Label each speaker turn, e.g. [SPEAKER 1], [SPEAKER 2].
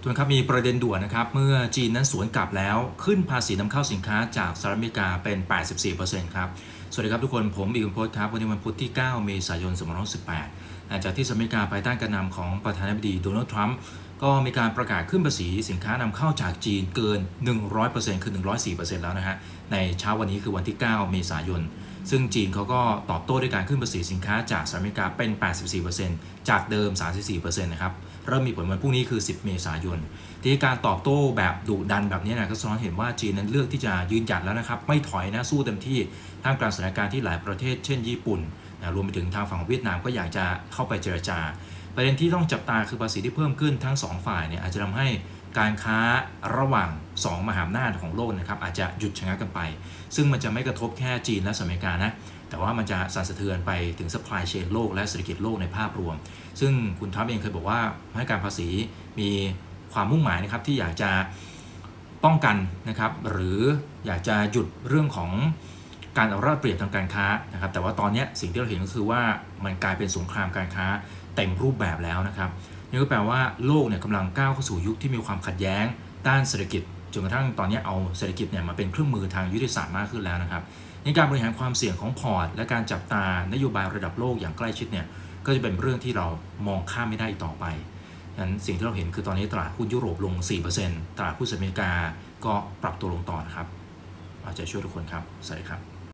[SPEAKER 1] ทุกคนครับมีประเด็นด่วนนะครับ เมื่อจีนนั้นสวนกลับแล้วขึ้นภาษีนำเข้าสินค้าจากสหรัฐอเมริกาเป็น 84%ครับ สวัสดีครับทุกคนผมอีกคุณพจน์ครับ วันนี้วันพุธที่ 9 เมษายน 2568หลังจากที่สหรัฐอเมริกาภายใต้การนำของประธานาธิบดีโดนัลด์ทรัมป์ ก็มีการประกาศขึ้นภาษีสินค้านำเข้าจากจีนเกิน 100%คือ 104%แล้วนะฮะ ในเช้าวันนี้คือวันที่ 9 เมษายน ซึ่งจีนเขาก็ตอบโต้ด้วยการขึ้นภาษีสินค้าจากสหรัฐอเมริกาเป็น 84%จากเดิม 34%นะครับ เริ่มมีผลวันพรุ่งนี้คือ 10 เมษายน ที่การตอบโต้แบบดุดันแบบนี้นะก็สะท้อนเห็นว่าจีนนั้นเลือกที่จะยืนหยัดแล้วนะครับ ไม่ถอยนะ สู้เต็มที่ ท่ามกลางสถานการณ์ที่หลายประเทศ เช่น ญี่ปุ่นนะรวมไปถึงทางฝั่งของเวียดนามก็อยากจะเข้าไปเจรจาประเด็นที่ต้องจับตาคือภาษีที่เพิ่มขึ้นทั้ง 2 ฝ่ายเนี่ยอาจจะทำให้การค้าระหว่าง 2 มหาอำนาจของโลกนะครับอาจจะหยุดชะงักกันไป ซึ่งมันจะไม่กระทบแค่จีนและสหรัฐอเมริกานะแต่ว่ามันจะสั่นสะเทือนไปถึง supply chain โลกและเศรษฐกิจโลกในภาพรวม ซึ่งคุณทรัมป์เองเคยบอกว่าให้การภาษีมีความมุ่งหมายนะครับที่อยากจะป้องกันนะครับหรืออยากจะหยุดเรื่องของ การเอารัดเปรียบทางการค้านะครับ แต่ว่าตอนนี้สิ่งที่เราเห็นก็คือว่ามันกลายเป็นสงครามการค้าเต็มรูปแบบแล้วนะครับนี่ก็แปลว่าโลกเนี่ยกำลังก้าวเข้าสู่ยุคที่มีความขัดแย้ง ด้านเศรษฐกิจจนกระทั่งตอนนี้เอาเศรษฐกิจเนี่ยมาเป็นเครื่องมือทางยุทธศาสตร์มากขึ้นแล้วนะครับในการบริหารความเสี่ยงของพอร์ต และการจับตานโยบายระดับโลกอย่างใกล้ชิดเนี่ยก็จะเป็นเรื่องที่เรามองข้ามไม่ได้อีกต่อไปฉะนั้นสิ่งที่เราเห็นคือตอนนี้ตลาดหุ้นยุโรปลง 4%ตลาดหุ้นสหรัฐอเมริกาก็ปรับตัวลงต่อนะครับเอาใจช่วยทุกคนครับ สวัสดีครับ